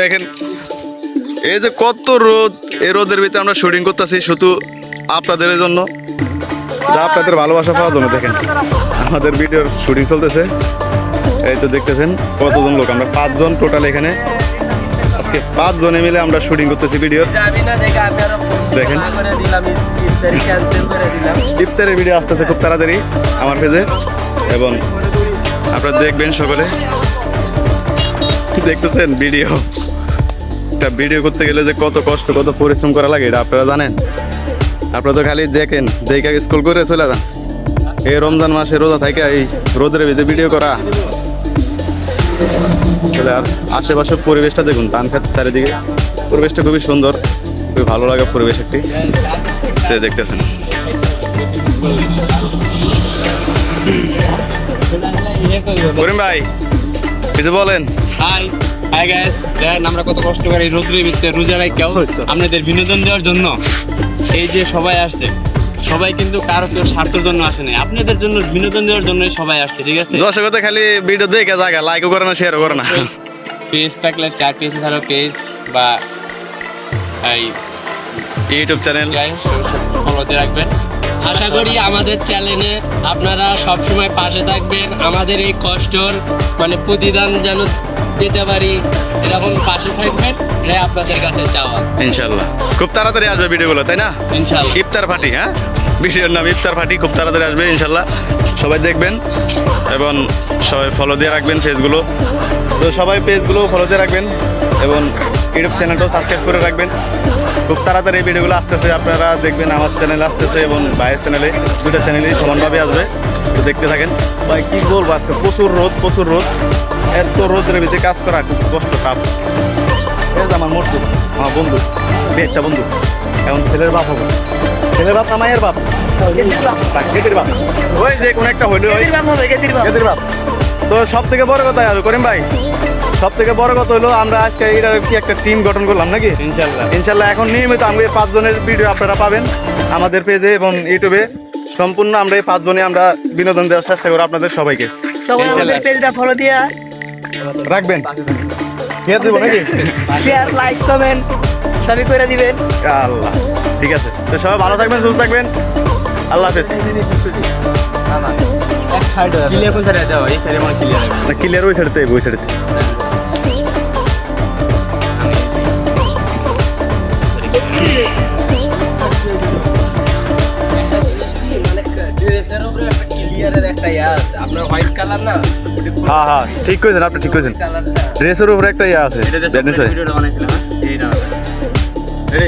দেখেন, এই যে কত রোদ, এই রোদের ভিতরে আমরা শুটিং করতেছি শুধু আপনাদের জন্য। আপনাদের ভালোবাসা পাওয়ার জন্য, দেখেন। আমাদের ভিডিওর শুটিং চলতেছে। এই তো দেখতেছেন কতজন লোক, আমরা পাঁচজন টোটাল এখানে। আজকে পাঁচজনে মিলে আমরা শুটিং করতেছি আরও দেখেন। ইফতারের ভিডিও আসতেছে খুব তাড়াতাড়ি আমার পেজে এবং আপনারা দেখবেন সকলে। দেখতেছেন ভিডিও? একটা ভিডিও করতে গেলে যে কত কষ্ট, কত পরিশ্রম করা লাগে এটা আপনারা জানেন? আপনারা তো খালি দেখেন, দেখে স্কুল করে চলে যান। এই রমজান মাসে রোজা থাকে এই রোদের ভিতরে ভিডিও করা। তাহলে আর আশেপাশের পরিবেশটা দেখুন ধান খাত চারিদিকে। পরিবেশটা খুবই সুন্দর, খুবই ভালো লাগা পরিবেশ একটি। দেখতেছেন। করিম ভাই কিছু বলেন। হাই হাই গাইস দেখেন আমরা কত কষ্ট করে এই রোদ্রের ভিতরে রোজা রাখাও আপনাদের বিনোদন দেওয়ার জন্য এই যে সবাই আসছে। সবাই কিন্তু কারও কেউ স্বার্থের জন্য আসে নাই। আপনাদের জন্য বিনোদন দেওয়ার জন্য সবাই আসছে ঠিক আছে? দর্শকতে খালি ভিডিও দেখে জায়গা লাইকও করে না শেয়ারও করে না। পেজ থাকলে চার পেজ থাকলে পেজ বা এই ইউটিউব চ্যানেল ফলোতে রাখবেন। আশা করি আমাদের চ্যানেলে আপনারা সবসময় পাশে থাকবেন। আমাদের এই কষ্টর মানে প্রতিদান যেন দিতে পারি এরকম পাশে থাকবেন এটাই আপনাদের কাছে চাওয়া। ইনশাল্লাহ। খুব তাড়াতাড়ি আসবে ভিডিওগুলো তাই না? ইনশাল্লাহ। ইফতার ফাটি হ্যাঁ? ভিডিওর নাম ইফতার ফাটি খুব তাড়াতাড়ি আসবে ইনশাল্লাহ। সবাই দেখবেন এবং সবাই ফলো দিয়ে রাখবেন পেজগুলো তো সবাই পেজগুলো ফলো দিয়ে রাখবেন এবং ইউটিউব চ্যানেলটাও সাবস্ক্রাইব করে রাখবেন। খুব তাড়াতাড়ি এই ভিডিওগুলো আসতেছে আপনারা দেখবেন আমার চ্যানেল আসতেছে এবং ভাইয়ের চ্যানেলে দুটো চ্যানেলেই সমানভাবে আসবে। তো দেখতে থাকেন। ভাই কী বলব আজকে? প্রচুর রোদ প্রচুর রোদ। এত রোদের ভিতরে কাজ করা খুব কষ্ট এই যে আমার মরতু আমার বন্ধু বেশটা বন্ধু। এখন ছেলের বাপ হব। ছেলের বাপ না মায়ের বাপ? গেতির বাপ। ওই যে কোন একটা হইল গেতির বাপ তো সব থেকে বড় কথা আর করিম ভাই সব থেকে বড় কথা হলো আমরা আজকে এটা কি একটা টিম গঠন করলাম নাকি? ইনশাল্লাহ ইনশাল্লাহ এখন নিয়মিত আমি এই পাঁচজনের ভিডিও আপনারা পাবেন আমাদের পেজে এবং ইউটিউবে সম্পূর্ণ আমরা এই পাঁচজনে আমরা বিনোদন দেওয়ার চেষ্টা করব আপনাদের সবাইকে। সবাই আমাদের পেজটা ফলো দিয়া। রাখবেন? খেয়ে দেবো নাকি? শেয়ার লাইক কমেন্ট সবই করে দিবেন। আল্লাহ ঠিক আছে। তো সবাই ভালো থাকবেন সুস্থ থাকবেন। আল্লাহ হাফেজ। ক্লিয়ার কোন সাইডে যাও? এই সাইডে একটা ইয়ে আছে আপনার হোয়াইট কালার না? হ্যাঁ হ্যাঁ ঠিক করেছেন আপনি ঠিক করেছেন ড্রেসের উপরে একটা ইয়ে আছে জানিস ভিডিওটা বানাইছিলাম হ্যাঁ? এইটা রে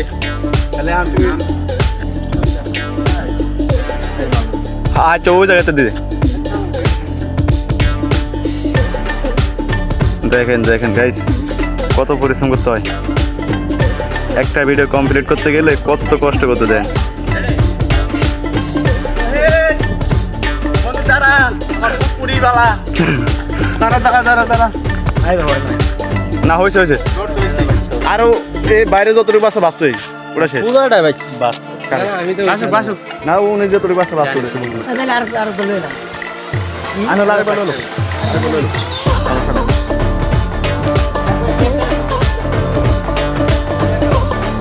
তাহলে আমি আচ্ছা ওই জায়গাতে দিদি দেখেন দেখেন গাইস কত পরিশ্রম করতে হয়। একটা ভিডিও কমপ্লিট করতে গেলে কত কষ্ট করতে দেয় না হয়েছে হয়েছে। আরও এই বাইরে যতটুকু বাসা বাঁচছে ওটা শেষ। আমি তো বাসুক বাসুক না উনি যতটুকু বাসা বাঁচছে আর আর বলবে না আনো লাগে বলো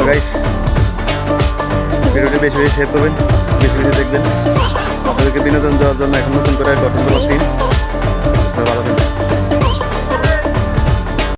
গাইস ভিডিওটি বেশি বেশি শেয়ার করবেন বেশি বেশি দেখবেন। আপনাদেরকে বিনোদন দেওয়ার জন্য এখন নতুন করে গঠন করা টিম